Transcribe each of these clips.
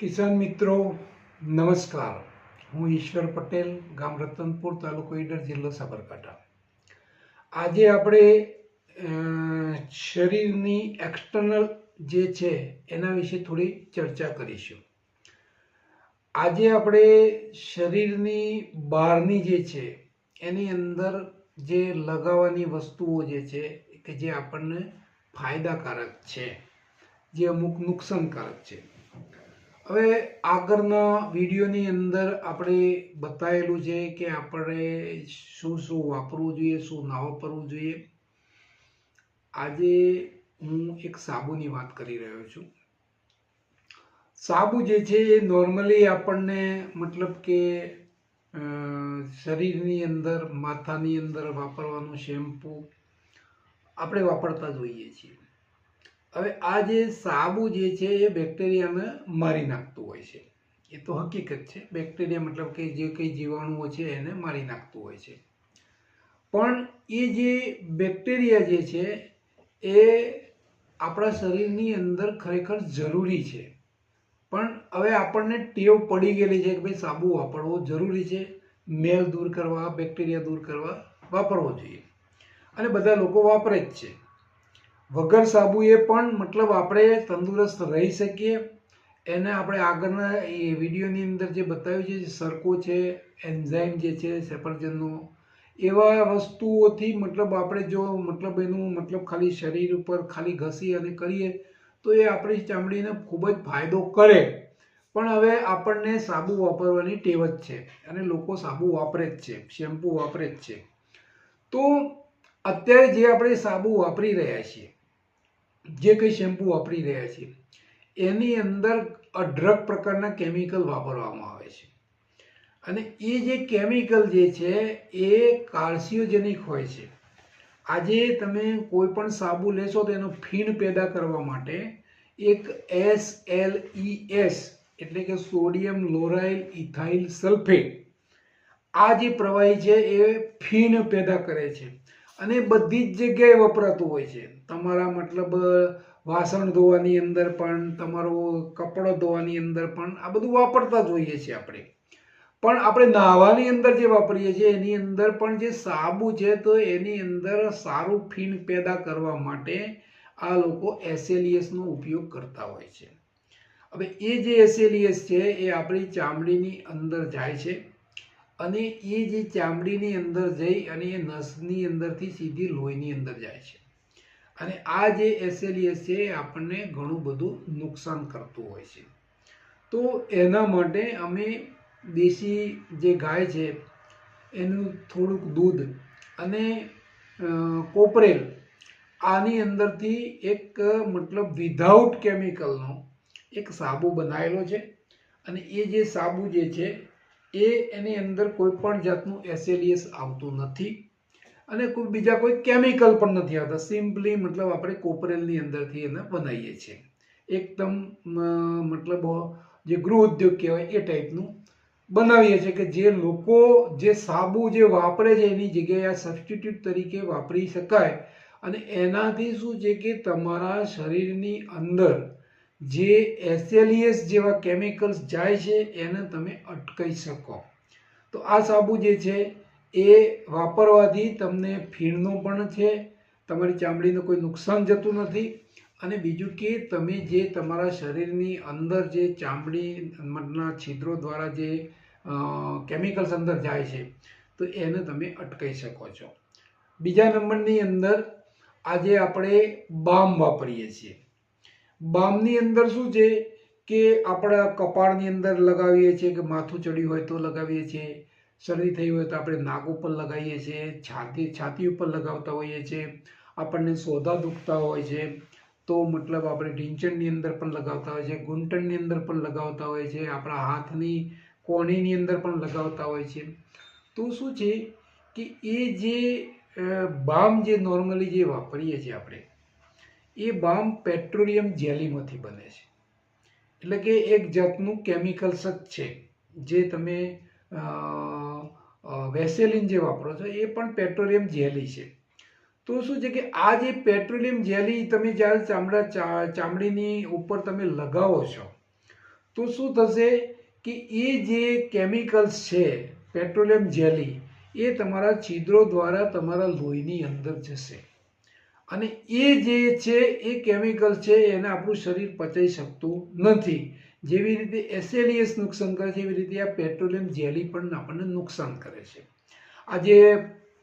કિસાન મિત્રો, નમસ્કાર. હું ઈશ્વર પટેલ, ગામ રતનપુર, તાલુકો ઈડર, જિલ્લો સાબરકાંઠા. આજે આપણે શરીરની એક્સટર્નલ જે છે, એના વિશે થોડી ચર્ચા કરીશું. આજે આપણે શરીરની બહારની જે છે, એની અંદર જે લગાવવાની વસ્તુઓ જે છે, કે જે આપણને ફાયદાકારક છે, જે અમુક નુકસાનકારક છે. હવે આગળના વિડીયોની અંદર આપણે બતાવેલું છે કે આપણે શું શું વાપરવું જોઈએ, શું ના વાપરવું જોઈએ. આજે હું એક સાબુની વાત કરી રહ્યો છું. સાબુ જે છે એ નોર્મલી આપણને મતલબ કે શરીરની અંદર, માથાની અંદર વાપરવાનું શેમ્પૂ આપણે વાપરતા જોઈએ છીએ. હવે આ જે સાબુ જે છે એ બેક્ટેરિયાને મારી નાખતું હોય છે. એ તો હકીકત છે. બેક્ટેરિયા મતલબ કે જે કંઈ જીવાણુઓ છે એને મારી નાખતું હોય છે. પણ એ જે બેક્ટેરિયા જે છે એ આપણા શરીરની અંદર ખરેખર જરૂરી છે. પણ હવે આપણને ટેવ પડી ગયેલી છે કે ભાઈ સાબુ વાપરવો જરૂરી છે. મેલ દૂર કરવા, બેક્ટેરિયા દૂર કરવા વાપરવો જોઈએ. અને બધા લોકો વાપરે જ છે. વગર સાબુએ પણ મતલબ આપણે તંદુરસ્ત રહી શકીએ. એને આપણે આગળના એ વિડીયોની અંદર જે બતાવ્યું છે સરકો છે, એન્ઝાઇમ જે છે, સેપરજનનો, એવા વસ્તુઓથી મતલબ આપણે જો મતલબ એનું મતલબ ખાલી શરીર ઉપર ખાલી ઘસી અને કરીએ, તો એ આપણી ચામડીને ખૂબ જ ફાયદો કરે. પણ હવે આપણને સાબુ વાપરવાની ટેવ જ છે અને લોકો સાબુ વાપરે જ છે, શેમ્પૂ વાપરે જ છે. તો અત્યારે જે આપણે સાબુ વાપરી રહ્યા છીએ જે કંઈ શેમ્પૂ વાપરી રહ્યા છીએ, એની અંદર અઢળક પ્રકારના કેમિકલ વાપરવામાં આવે છે. અને એ જે કેમિકલ જે છે, એ કાર્સિયોજેનિક હોય છે. આજે તમે કોઈ પણ સાબુ લેશો તો એનો ફીણ પેદા કરવા માટે એક એસ એલ ઈ એસ એટલે કે સોડિયમ લોરાઇલ ઇથાઇલ સલ્ફેટ, આ જે પ્રવાહી છે, એ ફીણ પેદા કરે છે. અને બધી જ જગ્યાએ વપરાતું હોય છે. તમારા મતલબ, વાસણ ધોવાની અંદર પણ, તમારો કપડો ધોવાની અંદર પણ આ બધું વાપરતા જ હોઈએ છીએ આપણે. પણ આપણે નાહવાની અંદર જે વાપરીએ છીએ, એની અંદર પણ જે સાબુ છે, તો એની અંદર સારું ફીણ પેદા કરવા માટે આ લોકો એસેલિયસનો ઉપયોગ કરતા હોય છે. હવે એ જે એસેલિયસ છે, એ આપણી ચામડીની અંદર જાય છે. અને એ જે ચામડીની અંદર જઈ અને એ નસની અંદરથી સીધી લોહીની અંદર જાય છે. અને આ જે એસેલિયસ છે એ આપણને ઘણું બધું નુકસાન કરતું હોય છે. તો એના માટે અમે દેશી જે ગાય છે, એનું થોડુંક દૂધ અને કોપરેલ આની અંદરથી એક, મતલબ વિધાઉટ કેમિકલનો એક સાબુ બનાવેલો છે. અને એ જે સાબુ જે છે એ એની અંદર કોઈ પણ જાતનું એસેલિયસ આવતું નથી. અને કોઈ બીજા કોઈ કેમિકલ પણ નથી આવતા. સિમ્પલી મતલબ આપણે કોપરેલની અંદરથી એને બનાવીએ છીએ. એકદમ મતલબ જે ગૃહ ઉદ્યોગ કહેવાય એ ટાઈપનું બનાવીએ છીએ કે જે લોકો જે સાબુ જે વાપરે છે એની જગ્યાએ આ સબસ્ટિટ્યૂટ તરીકે વાપરી શકાય. અને એનાથી શું છે કે તમારા શરીરની અંદર જે એસએલઈએસ જેવા કેમિકલ્સ જાય છે, એને તમે અટકાઈ શકો. તો આ સાબુ જે છે, એ વાપરવાથી તમને ફીણનું પણ છે, તમારી ચામડીને કોઈ નુકસાન જતું નથી, અને બીજું કે તમે જે તમારા શરીરની અંદર જે ચામડીના છિદ્રો દ્વારા જે કેમિકલ્સ અંદર જાય છે, તો એને તમે અટકાઈ શકો છો. બીજા નંબરની અંદર આજે આપણે બામ વાપરીએ છીએ. બામની અંદર શું છે કે આપણા કપાળની અંદર લગાવીએ છીએ કે માથું ચડ્યું હોય તો લગાવીએ છીએ, શરદી થઈ હોય તો આપણે નાક ઉપર લગાવીએ છીએ, છાતી છાતી ઉપર લગાવતા હોઈએ છીએ, આપણને સોદા દુખતા હોય છે, તો મતલબ આપણે ઢીંચણની અંદર પણ લગાવતા હોય છે, ઘૂંટણની અંદર પણ લગાવતા હોય છે, આપણા હાથની કોણીની અંદર પણ લગાવતા હોય છે. તો શું છે કે એ જે બામ જે નોર્મલી જે વાપરીએ છીએ આપણે એ બામ પેટ્રોલિયમ જેલીમાંથી બને છે. એટલે કે એક જાતનું કેમિકલ્સ જ છે, જે તમે વેસેલિન જે વાપરો છો, એ પણ પેટ્રોલિયમ જેલી છે. તો શું છે કે આ જે પેટ્રોલિયમ જેલી તમે જ્યારે ચામડા ચામડીની ઉપર તમે લગાવો છો, તો શું થશે કે એ જે કેમિકલ્સ છે, પેટ્રોલિયમ જેલી, એ તમારા છિદ્રો દ્વારા તમારા લોહીની અંદર જશે. અને એ જે છે, એ કેમિકલ છે, એને આપણું શરીર પચાઈ શકતું નથી. જેવી રીતે એસેલિયસ નુકસાન કરે છે, એવી રીતે આ પેટ્રોલિયમ જેલી પણ આપણને નુકસાન કરે છે. આજે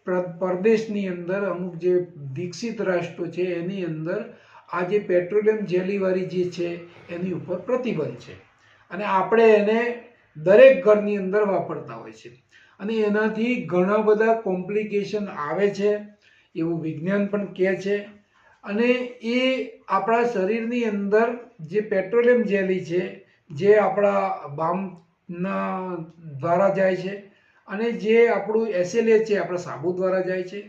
પ્ર- પરદેશની અંદર અમુક જે વિકસિત રાષ્ટ્રો છે, એની અંદર આ જે પેટ્રોલિયમ જેલીવાળી જે છે, એની ઉપર પ્રતિબંધ છે. અને આપણે એને દરેક ઘરની અંદર વાપરતા હોય છે. અને એનાથી ઘણા બધા કોમ્પ્લિકેશન આવે છે. એવું વિજ્ઞાન પણ કહે છે. અને એ આપણા શરીરની અંદર જે પેટ્રોલિયમ જેલી છે, જે આપણા બામના દ્વારા જાય છે અને જે આપણું એસએલએ છે, આપણા સાબુ દ્વારા જાય છે.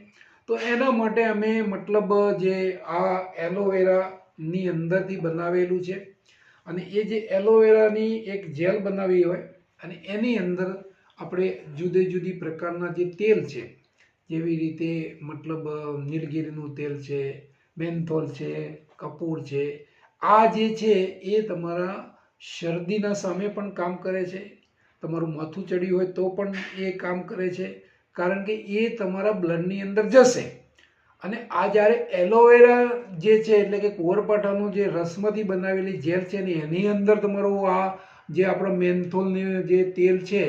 તો એના માટે અમે મતલબ જે આ એલોવેરાની અંદરથી બનાવેલું છે. અને એ જે એલોવેરાની એક જેલ બનાવી હોય અને એની અંદર આપણે જુદી જુદી પ્રકારના જે તેલ છે જેવી રીતે મતલબ નીલગિરીનું તેલ છે મેન્થોલ છે, કપૂર છે, આ જે છે એ તમારા શરદીના સામે પણ કામ કરે છે. તમારું માથું ચડ્યું હોય તો પણ એ કામ કરે છે. કારણ કે એ તમારા બ્લડની અંદર જશે. અને આ જ્યારે એલોવેરા જે છે, એટલે કે કુંવરપાઠાનું જે રસમાંથી બનાવેલી ઝેર છે ને, એની અંદર તમારું આ જે આપણો મેન્થોલની જે તેલ છે,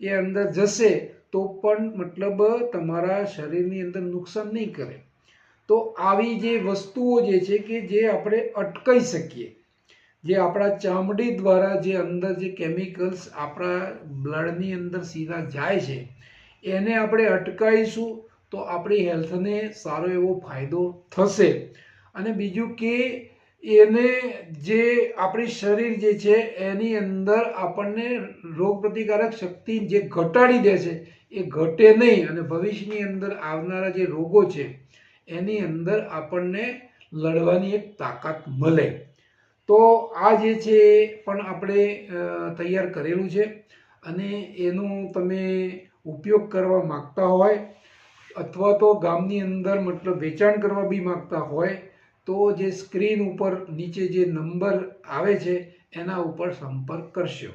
એ અંદર જશે. તો પણ મતલબ તમારા શરીરની અંદર નુકસાન નહીં કરે. તો આવી જે વસ્તુઓ જે છે કે જે આપણે અટકાઈ શકીએ, જે આપણા ચામડી દ્વારા જે અંદર જે કેમિકલ્સ આપણા બ્લડની અંદર સીધા જાય છે, એને આપણે અટકાવીશું તો આપણી હેલ્થને સારો એવો ફાયદો થશે. અને બીજું કે એને જે આપણી શરીર જે છે એની અંદર આપણને રોગપ્રતિકારક શક્તિ જે ઘટાડી દે છે એ ઘટે નહીં અને ભવિષ્યની અંદર આવનારા જે રોગો છે, એની અંદર આપણને લડવાની એક તાકાત મળે. તો આ જે છે પણ આપણે તૈયાર કરેલું છે અને એનું તમે ઉપયોગ કરવા માગતા હોય અથવા તો ગામની અંદર મતલબ વેચાણ કરવા બી માગતા હોય, તો જે સ્ક્રીન ઉપર નીચે જે નંબર આવે છે, એના ઉપર સંપર્ક કરશો.